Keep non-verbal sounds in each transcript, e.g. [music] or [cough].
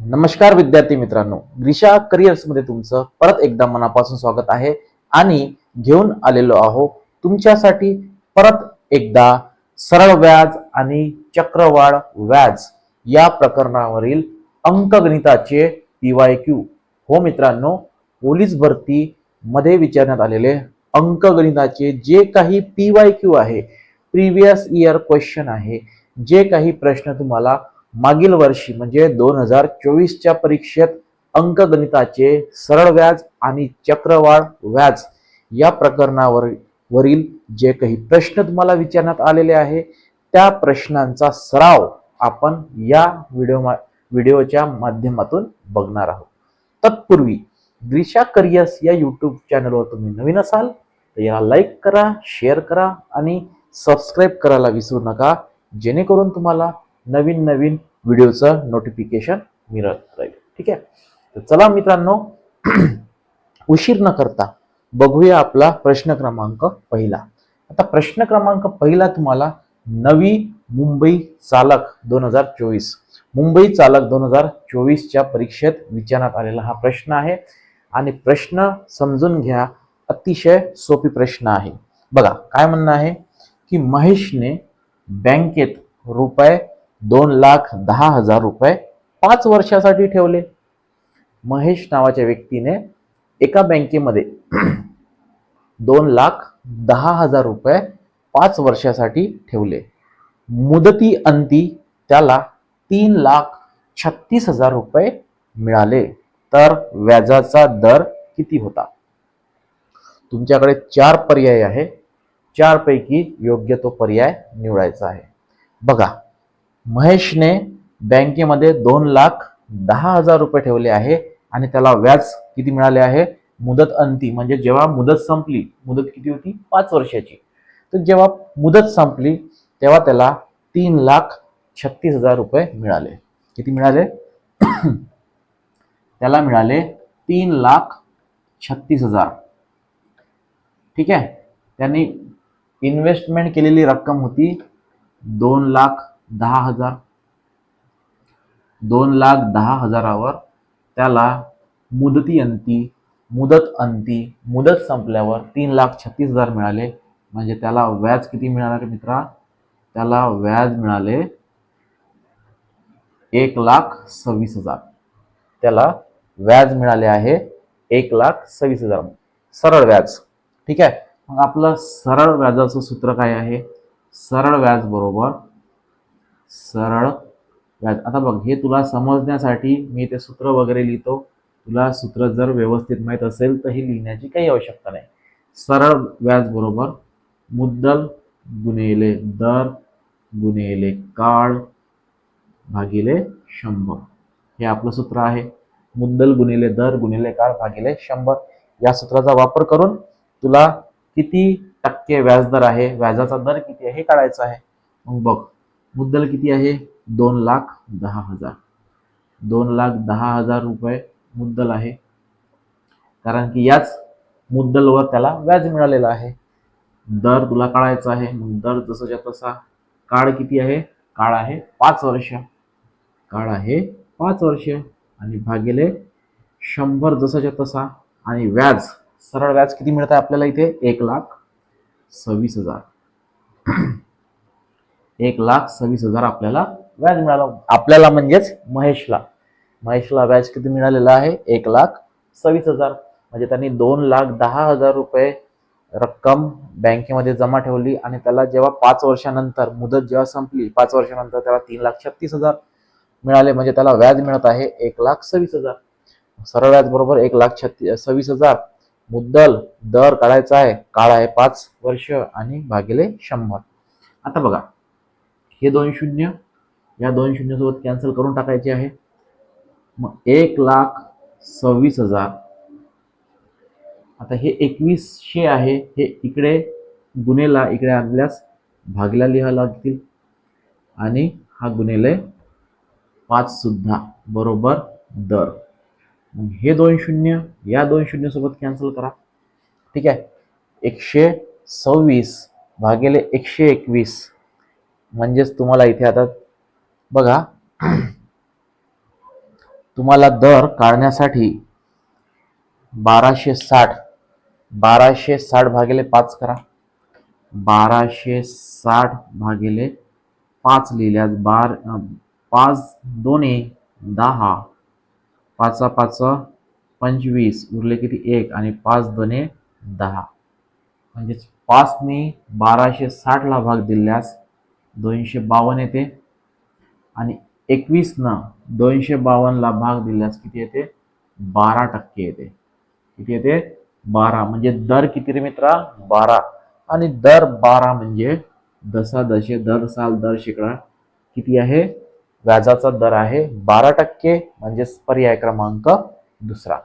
नमस्कार विद्यार्थी मित्रांनो. ग्रीशा करिअर्समध्ये तुमचं परत एकदा मनापासून स्वागत आहे. आणि घेऊन आलेलो आहो तुमच्यासाठी परत एकदा सरळ व्याज आणि चक्रवाढ व्याज या प्रकरणावरील अंकगणिताचे पीवाय क्यू. हो मित्रांनो पोलीस भरती मध्ये विचारण्यात आलेले अंकगणिताचे जे काही पीवाय क्यू आहे प्रिव्हियस इयर क्वेश्चन आहे जे काही प्रश्न तुम्हाला मागील वर्षी म्हणजे दोन हजार चोवीसच्या परीक्षेत अंकगणिताचे सरळ व्याज आणि चक्रवाढ व्याज या प्रकरणावर वरील जे काही प्रश्न तुम्हाला विचारण्यात आलेले आहे त्या प्रश्नांचा सराव आपण या व्हिडिओ व्हिडिओच्या माध्यमातून बघणार आहोत. तत्पूर्वी ग्रीशा करियर्स या यूट्यूब चॅनलवर तुम्ही नवीन असाल तर याला लाईक करा शेअर करा आणि सबस्क्राईब करायला विसरू नका जेणेकरून तुम्हाला नवीन नवीन व्हिडिओचं नोटिफिकेशन मिळत राहील. ठीक आहे? तर चला मित्रांनो [clears throat] उशीर न करता बघूया आपला प्रश्न क्रमांक पहिला. आता प्रश्न क्रमांक पहिला तुम्हाला नवी मुंबई चालक दोन हजार चोवीस मुंबई चालक दोन हजार चोवीसच्या परीक्षेत विचारण्यात आलेला हा प्रश्न आहे. आणि प्रश्न समजून घ्या अतिशय सोपी प्रश्न आहे. बघा काय म्हणणं आहे? की महेशने बँकेत रुपये दोन लाख दहा हजार रुपये पाच वर्षासाठी ठेवले. महेश नावाच्या व्यक्तीने एका बँकेमध्ये [clears throat] दोन लाख दहा हजार रुपये पाच वर्षासाठी ठेवले. मुदती अंती त्याला तीन लाख छत्तीस हजार रुपये मिळाले. तर व्याजाचा दर किती होता? तुमच्याकडे चार पर्याय आहे. चार पैकी योग्य तो पर्याय निवडायचा आहे. बघा महेशने बँकेमध्ये दोन लाख दहा हजार रुपये ठेवले आहे आणि त्याला व्याज किती मिळाले आहे? मुदत अंती म्हणजे जेव्हा मुदत संपली मुदत किती होती? पाच वर्षाची. तर जेव्हा मुदत संपली तेव्हा त्याला तीन लाख छत्तीस हजार रुपये मिळाले. किती मिळाले? [clears throat] त्याला मिळाले तीन लाख छत्तीस हजार. ठीक आहे? त्यांनी इन्व्हेस्टमेंट केलेली रक्कम होती दोन लाख दहा हजार. दोन लाख दहा हजारावर त्याला मुदती अंती मुदत अंती मुदत संपल्यावर तीन लाख छत्तीस हजार मिळाले. म्हणजे त्याला व्याज किती मिळाला रे मित्रा? त्याला व्याज मिळाले एक लाख सव्वीस हजार. त्याला व्याज मिळाले आहे एक लाख सव्वीस हजार. सरळ व्याज. ठीक आहे? मग आपलं सरळ व्याजाचं सूत्र काय आहे? सरळ व्याज बरोबर सरळ. व्याज आता बघ हे तुला समजण्यासाठी मी ते सूत्र वगैरे लिहितो. तुला सूत्र जर व्यवस्थित माहीत असेल तर हे लिहिण्याची काही आवश्यकता नाही. सरळ व्याज बरोबर. मुद्दल गुणिले दर गुणिले काळ भागिले शंभर. हे आपलं सूत्र आहे. मुद्दल गुणिले दर गुणिले काळ भागिले शंभर. या सूत्राचा वापर करून तुला किती टक्के व्याजदर आहे? व्याजाचा दर किती आहे हे काढायचं आहे. मग बघ. मुद्दल किती आहे? दोन लाख दहा हजार. दोन लाख दहा हजार रुपये मुद्दल आहे. कारण की याच मुद्दलवर त्याला व्याज मिळालेलं आहे. दर तुला काढायचा आहे. मग दर जसाच्या तसा काळ किती आहे? काळ आहे पाच वर्ष. काळ आहे पाच वर्ष. आणि भागिले शंभर जसाच्या तसा. आणि व्याज सरळ व्याज किती मिळत आहे आपल्याला इथे? एक लाख सव्वीस हजार. एक लाख सव्वीस हजार आपल्याला व्याज मिळालं आपल्याला म्हणजेच महेशला. महेशला व्याज किती मिळालेलं आहे? एक लाख सव्वीस हजार. म्हणजे त्यांनी दोन लाख दहा हजार रुपये रक्कम बँकेमध्ये जमा ठेवली आणि त्याला जेव्हा पाच वर्षानंतर मुदत जेव्हा संपली पाच वर्षानंतर त्याला तीन लाख छत्तीस हजार मिळाले. म्हणजे त्याला व्याज मिळत आहे एक लाख सव्वीस हजार. सरळ व्याज बरोबर एक लाख छत्तीस सव्वीस हजार. मुद्दल दर काढायचा आहे. काळ आहे पाच वर्ष आणि भागिले शंभर. आता बघा. हे दोन शून्य या दोन शून्य सोबत कॅन्सल करून टाकायचे आहे. मग एक लाख सव्वीस हजार. आता हे एकवीसशे आहे हे इकडे गुन्हेला इकडे आणल्यास भागला लिहावं लागतील. आणि हा गुन्हेले पाच सुद्धा बरोबर दर. मग हे दोन शून्य या दोन शून्य सोबत कॅन्सल करा. ठीक आहे? एकशे सव्वीस भागेले एकशे एकवीस. म्हणजेच तुम्हाला इथे आता बघा तुम्हाला दर काढण्यासाठी बाराशे साठ बाराशे साठ भागिले पाच करा. बाराशे साठ भागिले पाच लिहिल्यास बार पाच दोन्ही दहा पाचा पाच पंचवीस उरले किती एक आणि पाच दोने दहा. म्हणजेच पाचने बाराशे साठला भाग दिल्यास दोनशे बावन्न येते. आणि एकवीसनं दोनशे बावन्नला भाग दिल्यास किती येते? बारा टक्के येते. किती येते? बारा. म्हणजे दर किती रे मित्रा? बारा. आणि दर बारा म्हणजे दसा दशे दर साल दर शेकडा किती आहे? व्याजाचा दर आहे बारा टक्के म्हणजेच पर्याय क्रमांक दुसरा.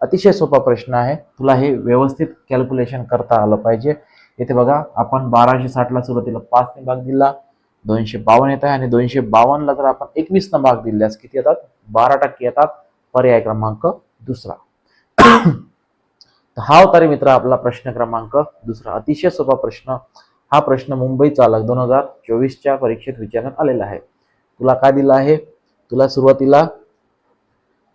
अतिशय सोपा प्रश्न आहे. तुला हे व्यवस्थित कॅल्क्युलेशन करता आलं पाहिजे. इथे बघा आपण बाराशे साठला सुरुवातीला पाचने भाग दिला दोनशे बावन्न येत आहे आणि दोनशे बावन्नला जर आपण एकवीसनं भाग दिल्यास किती येतात? बारा टक्के येतात. पर्याय क्रमांक दुसरा. तर हा होता रे मित्र आपला प्रश्न क्रमांक दुसरा. अतिशय सोपा प्रश्न. हा प्रश्न मुंबई चालक दोन हजार चोवीसच्या परीक्षेत विचारण्यात आलेला आहे. तुला काय दिलं आहे? तुला सुरुवातीला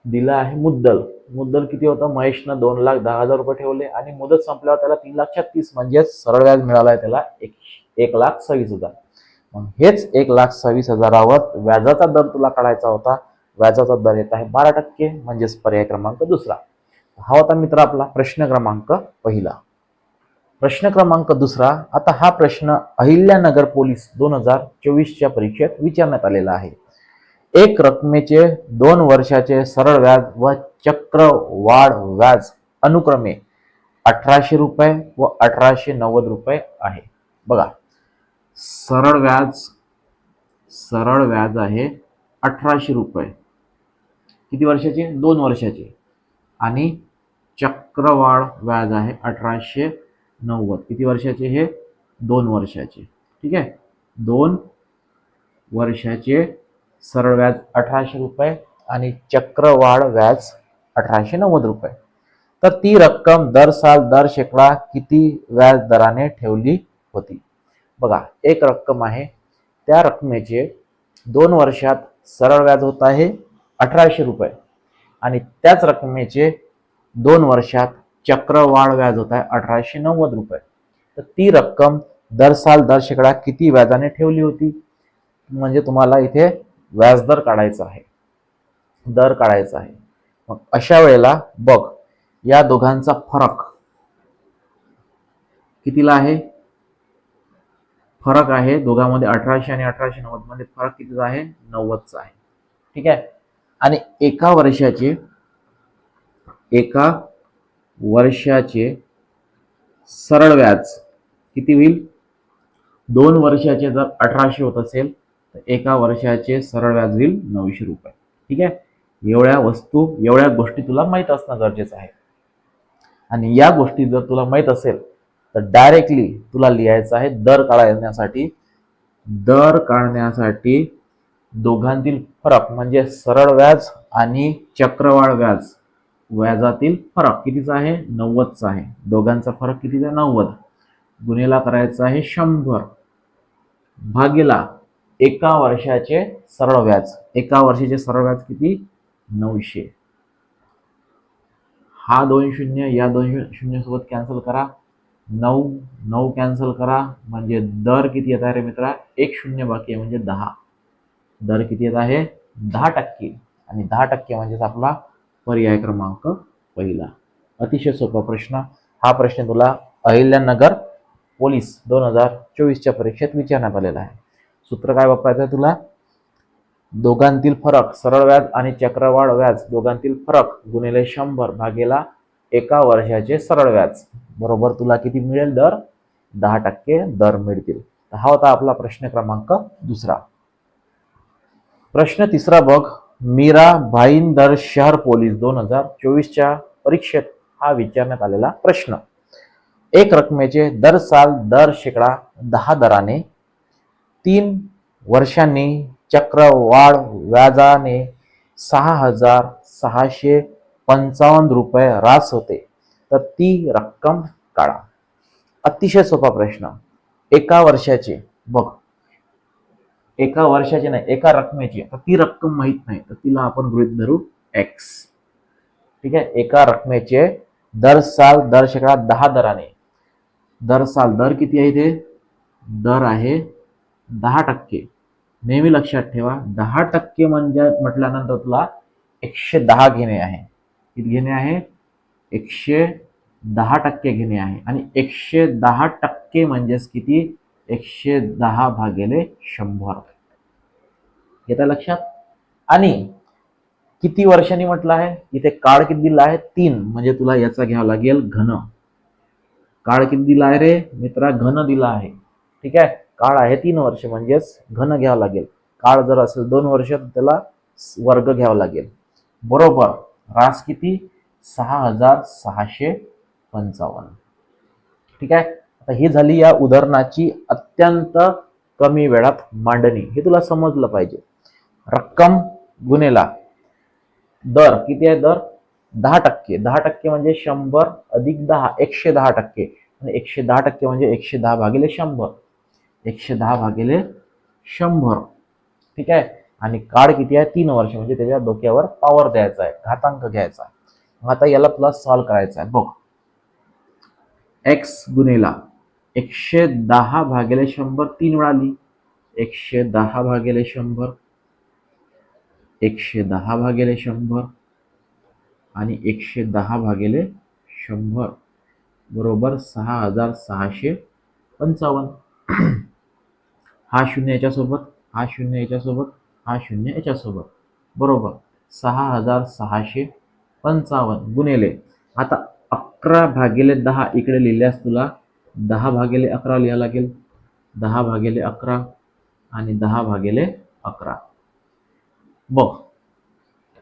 दिलं आहे मुद्दल. मुद्दल किती होतं? महेशनं दोन लाख दहा हजार रुपये ठेवले आणि मुदत संपल्यावर त्याला तीन लाख छत्तीस म्हणजेच सरळ व्याज मिळालाय आहे त्याला एक एक लाख सव्वीस हजार. मग हेच एक लाख सव्वीस हजारावर व्याजाचा दर तुला काढायचा होता. व्याजाचा दर येत आहे बारा टक्के म्हणजेच पर्याय क्रमांक दुसरा. हा होता मित्र आपला प्रश्न क्रमांक पहिला. प्रश्न क्रमांक दुसरा आता हा प्रश्न अहिल्यानगर पोलीस दोन हजार चोवीसच्या परीक्षेत विचारण्यात आलेला आहे. एक रकमेचे दोन वर्षाचे सरळ व्याज व चक्रवाढ व्याज अनुक्रमे अठराशे रुपये व अठराशे नव्वद रुपये आहे. बघा सरळ व्याज सरळ व्याज आहे अठराशे रुपये. किती वर्षाचे? दोन वर्षाचे. आणि चक्रवाढ व्याज आहे अठराशे नव्वद. किती वर्षाचे हे? दोन वर्षाचे. ठीक आहे? दोन वर्षाचे सरळ व्याज अठराशे रुपये आणि चक्रवाढ व्याज अठराशे नव्वद रुपये. तर ती रक्कम दर साल दर शेकडा किती व्याज दराने ठेवली होती? बघा एक रक्कम आहे. त्या रकमेचे दोन वर्षात सरळ व्याज होत आहे अठराशे रुपये आणि त्याच रकमेचे दोन वर्षात चक्रवाढ व्याज होत आहे अठराशे नव्वद रुपये. तर ती रक्कम दर साल दर शेकडा किती व्याजाने ठेवली होती? म्हणजे तुम्हाला इथे व्याजदर काढायचा आहे. दर काढायचा आहे. मग अशा वेळेला बघ या दोघांचा फरक कितीला आहे? फरक आहे दोघांमध्ये अठराशे आणि अठराशे नव्वदमध्ये फरक कितीचा आहे? नव्वदचा आहे. ठीक आहे? आणि एका वर्षाचे एका वर्षाचे सरळ व्याज किती होईल? दोन वर्षाचे जर अठराशे होत असेल तर एका वर्षाचे सरळ व्याज होईल नऊशे रुपये. ठीक आहे? एवढ्या वस्तू एवढ्या गोष्टी तुला माहीत असणं गरजेचं आहे. आणि या गोष्टी जर तुला माहीत असेल तर डायरेक्टली तुला लिहायचं आहे दर काढण्यासाठी. दर काढण्यासाठी दोघांतील फरक म्हणजे सरळ व्याज आणि चक्रवाढ व्याज. व्याजातील फरक कितीचा आहे? नव्वदचा आहे. दोघांचा फरक कितीचा आहे? नव्वद. गुन्हेला करायचा आहे शंभर. भागेला एका वर्षाचे सरळ व्याज. एका वर्षाचे सरळ व्याज किती? नऊशे. हा दोन शून्य या दोन शून्य सोबत कॅन्सल करा. नऊ नऊ कॅन्सल करा. म्हणजे दर किती येत आहे रे मित्रा? एक शून्य बाकी आहे म्हणजे दहा. दर किती येत आहे? दहा टक्के. आणि दहा टक्के म्हणजेच आपला पर्याय क्रमांक पहिला. अतिशय सोपा प्रश्न. हा प्रश्न तुला अहिल्यानगर पोलीस दोन हजार चोवीसच्या परीक्षेत विचारण्यात आलेला आहे. सूत्र काय वापरायचं तुला? दोघांतील फरक सरळ व्याज आणि चक्रवाढ व्याज दोघांतील फरक गुणिले शंभर भागेला एका वर्षाचे सरळ व्याज. बरोबर तुला किती मिळेल दर? दहा टक्के दर मिळतील. तर हा होता आपला प्रश्न क्रमांक दुसरा. प्रश्न तिसरा बघ. मीरा भाईंदर शहर पोलीस दोन हजार चोवीसच्या परीक्षेत हा विचारण्यात आलेला प्रश्न. एक रकमेचे दर साल दर शेकडा दहा दराने तीन वर्षांनी चक्रवाढ व्याजाने सहा हजार सहाशे पंचावन्न रुपये रास होते. तर ती रक्कम काढा. अतिशय सोपा प्रश्न. एका वर्षाचे बघ. एका वर्षाचे नाही एका रकमेची. आता ती रक्कम माहीत नाही. तर तिला आपण गृहित धरू एक्स ठीक आहे? एका रकमेचे दर साल दर शेकडा दहा दराने. दर साल दर किती आहे इथे? दर आहे दहा टक्के. नेहमी लक्षात ठेवा दहा टक्के म्हणजे म्हटल्यानंतर तुला एकशे दहा घेणे आहे. किती घेणे आहे? एकशे दहा टक्के घेणे आहे. आणि एकशे दहा टक्के म्हणजेच किती? एकशे दहा भागिले शंभर. येतं लक्षात? आणि किती वर्षांनी म्हटलं आहे? इथे काळ किती दिला आहे? तीन. म्हणजे तुला याचा घ्यावा लागेल घन. काळ किती दिला आहे रे? मित्रा घन दिला आहे. ठीक आहे? काळ आहे तीन वर्ष म्हणजेच घन घ्यावं लागेल. काळ जर असेल दोन वर्ष तर त्याला वर्ग घ्यावा लागेल. बरोबर. रास किती? सहा हजार सहाशे पंचावन्न. ठीक आहे? आता ही झाली या उदाहरणाची अत्यंत कमी वेळात मांडणी. हे तुला समजलं पाहिजे. रक्कम गुन्हेला दर. किती आहे दर? दहा टक्के. दहा टक्के म्हणजे शंभर अधिक दहा. एकशे दहा टक्के. आणि एकशे दहा टक्के म्हणजे एकशे दहा भागिले शंभर. एकशे दहा भागिले शंभर. ठीक आहे? आणि काळ किती आहे? तीन वर्ष. म्हणजे त्याच्या डोक्यावर पॉवर द्यायचा आहे. घातांक घ्यायचा आहे. मग आता याला तुला सॉल्व्ह करायचा आहे. बघ. एक्स गुन्हेला एकशे दहा भागिले शंभर तीन वेळा आली. एकशे दहा भागिले शंभर. एकशे दहा भागिले शंभर. आणि एकशे दहा भागिले शंभर. बरोबर सहा हजार सहाशे पंचावन्न. हा शून्य याच्यासोबत हा शून्य याच्यासोबत हा शून्य याच्यासोबत. बरोबर. सहा हजार सहाशे पंचावन्न गुणेले. आता अकरा भागिले दहा इकडे लिहिल्यास तुला. दहा भागिले अकरा लिहावं लागेल. दहा भागिले अकरा आणि दहा भागिले अकरा. बघ.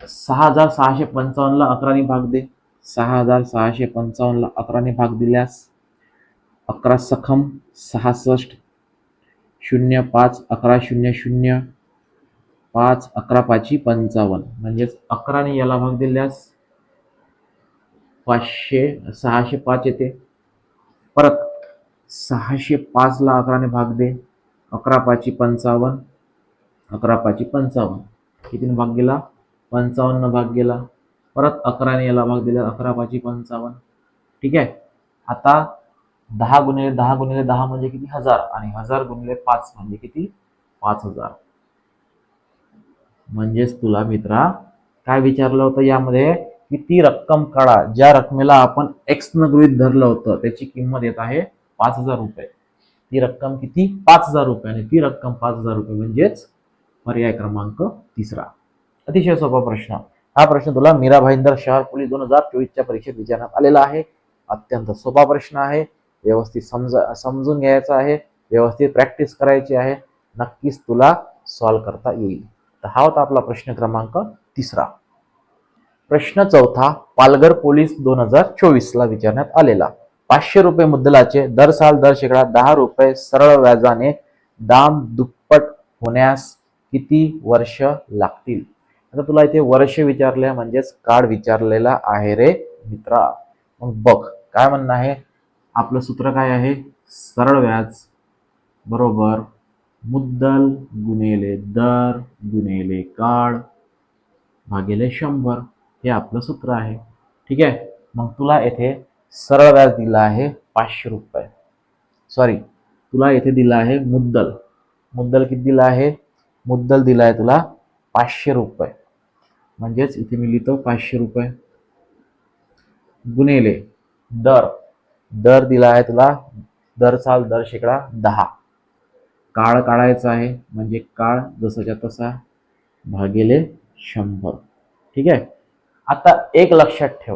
सहा हजार सहाशे पंचावन्नला अकराने भाग दे. सहा हजार सहाशे पंचावन्नला अकराने भाग दिल्यास अकरा सखम सहासष्ट शून्य पाच अकरा शून्य शून्य पाच अकरा पाची पंचावन्न. म्हणजेच अकराने याला भाग दिल्यास पाचशे सहाशे पाच येते. परत सहाशे पाचला अकराने भाग दे. अकरा पाची पंचावन्न अकरा पाची पंचावन्न. कितीने भाग गेला? पंचावन्न भाग गेला. परत अकराने याला भाग दिला अकरा पाची पंचावन्न. ठीक आहे? आता दहा गुणिले दहा गुणिले दहा म्हणजे किती? हजार. आणि हजार गुणिले पाच म्हणजे किती? पाच हजार. म्हणजेच तुला मित्रा काय विचारलं होतं यामध्ये? की ती रक्कम काढा. ज्या रकमेला आपण एक्स न गृहित धरलं होतं त्याची किंमत येत आहे पाच हजार रुपये. ती रक्कम किती? पाच हजार रुपये. आणि ती रक्कम पाच हजार रुपये म्हणजेच पर्याय क्रमांक तिसरा. अतिशय सोपा प्रश्न. हा प्रश्न तुला मीरा भाईंदर शहर पोलीस दोन हजार चोवीसच्या परीक्षेत विचारण्यात आलेला आहे. अत्यंत सोपा प्रश्न आहे. व्यवस्थित समजा समजून घ्यायचं आहे व्यवस्थित प्रॅक्टिस करायची आहे नक्कीच तुला सॉल्व करता येईल. तर हा होता आपला प्रश्न क्रमांक तिसरा. प्रश्न चौथा पालघर पोलीस दोन हजार चोवीसला विचारण्यात आलेला. पाचशे रुपये मुद्दलाचे दर साल दर शेकडा दहा रुपये सरळ व्याजाने दाम दुप्पट होण्यास किती वर्ष लागतील? आता तुला इथे वर्ष विचारले म्हणजेच काळ विचारलेला आहे रे मित्रा. मग बघ काय म्हणणं आहे? आपलं सूत्र काय आहे? सरळ व्याज बरोबर मुद्दल गुणेले दर गुणेले काळ भागिले शंभर हे आपलं सूत्र आहे. ठीक आहे? मग तुला येथे सरळ व्याज दिला आहे पाचशे रुपये. सॉरी तुला येथे दिला आहे मुद्दल. मुद्दल किती दिला आहे? मुद्दल दिला आहे तुला पाचशे रुपये. म्हणजेच इथे मी लिहितो पाचशे रुपये. गुणेले दर. दर दिला आहे तुला दर साल दर शेकडा दहा. काळ काढायचा आहे म्हणजे काळ जसाच्या तसा भागिले शंभर. ठीक आहे? आता एक लक्षात ठेव.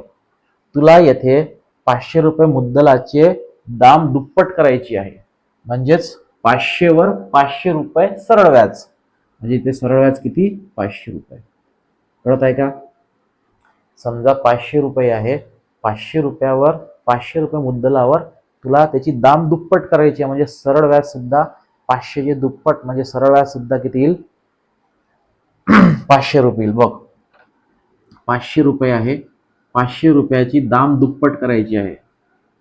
तुला येथे पाचशे रुपये मुद्दलाचे दाम दुप्पट करायची आहे. म्हणजेच पाचशेवर पाचशे रुपये सरळ व्याज. म्हणजे इथे सरळ व्याज किती? पाचशे रुपये. कळत आहे का? समजा पाचशे रुपये आहे पाचशे रुपयावर पाचशे रुपये मुद्दलावर तुला त्याची दाम दुप्पट करायची आहे. म्हणजे सरळ व्याज सुद्धा पाचशेचे दुप्पट म्हणजे सरळ व्याज सुद्धा किती येईल? [clears throat] पाचशे रुपये येईल. बघ. पाचशे रुपये आहे. पाचशे रुपयाची दाम दुप्पट करायची आहे.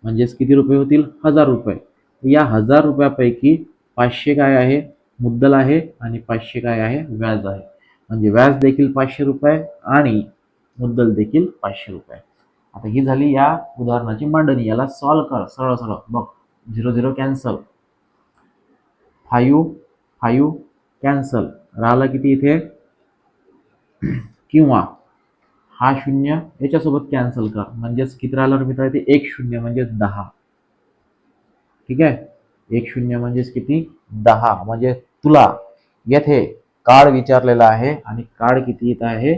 म्हणजेच किती रुपये होतील? हजार रुपये. या हजार रुपयापैकी पाचशे काय आहे? मुद्दल आहे आणि पाचशे काय आहे? व्याज आहे. म्हणजे व्याज देखील पाचशे रुपये आणि मुद्दल देखील पाचशे रुपये. आता ही झाली या उदाहरणाची मांडणी. याला सॉल्व कर. सरळ सरळ. बघ. Zero zero cancel five five cancel राहिला किती इथे? किंवा हा शून्य याच्यासोबत कॅन्सल कर. म्हणजेच किती राहिलं मित्र ते एक शून्य म्हणजेच दहा. ठीक आहे? एक शून्य म्हणजेच किती? दहा. म्हणजे तुला येथे कार्ड विचारलेला आहे आणि कार्ड किती येत आहे?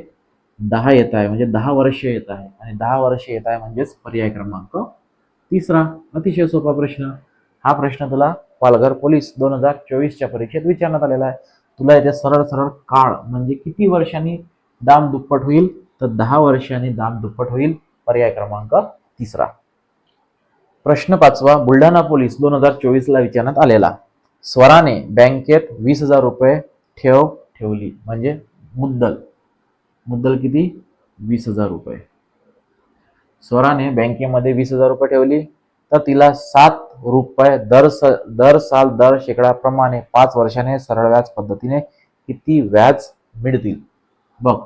दहा येत आहे म्हणजे दहा वर्ष येत आहे. आणि दहा वर्ष येत आहे म्हणजेच पर्याय क्रमांक तिसरा. अतिशय सोपा प्रश्न. हा प्रश्न तुला पालघर पोलीस दोन हजार चोवीसच्या परीक्षेत विचारण्यात आलेला आहे. तुला येथे सरळ सरळ काळ. म्हणजे किती वर्षांनी दाम दुप्पट होईल? तर दहा वर्षांनी दाम दुप्पट होईल. पर्याय क्रमांक तिसरा. प्रश्न पाचवा. बुलढाणा पोलीस दोन हजार चोवीसला विचारण्यात आलेला. स्वराने बँकेत वीस हजार रुपये ठेव ठेवली. म्हणजे मुद्दल. मुद्दल किती? वीस हजार रुपये. स्वराने बँकेमध्ये वीस हजार रुपये ठेवली तर तिला सात रुपये दर स दर साल दर शेकडाप्रमाणे पाच वर्षाने सरळ व्याज पद्धतीने किती व्याज मिळतील? बघ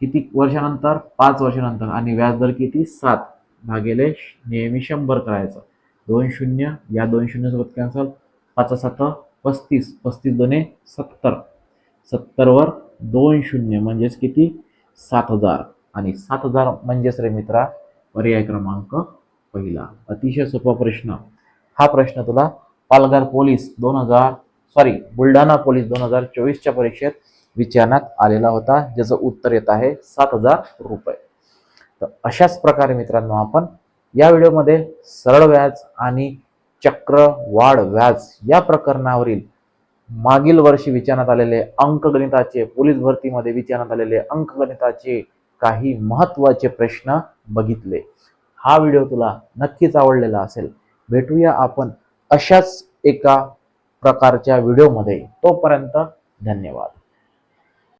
किती वर्षानंतर? पाच वर्षानंतर. आणि व्याज दर किती? सात भागेले नेहमी शंभर करायचं. दोन शून्य या दोन शून्य सोबत कॅन्सल पाच सात पस्तीस पस्तीस दोने सत्तर. सत्तरवर दोन शून्य म्हणजेच किती? सात हजार. आणि सात हजार म्हणजेच रे मित्रा पर्याय क्रमांक पहिला. अतिशय सोपा प्रश्न. हा प्रश्न तुला पालघर पोलीस दोन हजार सॉरी बुलढाणा पोलीस दोन हजार चोवीसच्या परीक्षेत विचारण्यात आलेला होता ज्याचं उत्तर येत आहे सात हजार रुपये. तर अशाच प्रकारे मित्रांनो आपण या व्हिडिओमध्ये सरळ व्याज आणि चक्र वाढ व्याज या प्रकरणावरील मागील वर्षी विचारण्यात आलेले अंकगणिताचे पोलीस भरतीमध्ये विचारण्यात आलेले अंकगणिताचे काही महत्त्वाचे प्रश्न बघितले. हा व्हिडिओ तुला नक्कीच आवडलेला असेल. भेटूया आपण अशाच एका प्रकारच्या व्हिडिओमध्ये. तोपर्यंत धन्यवाद.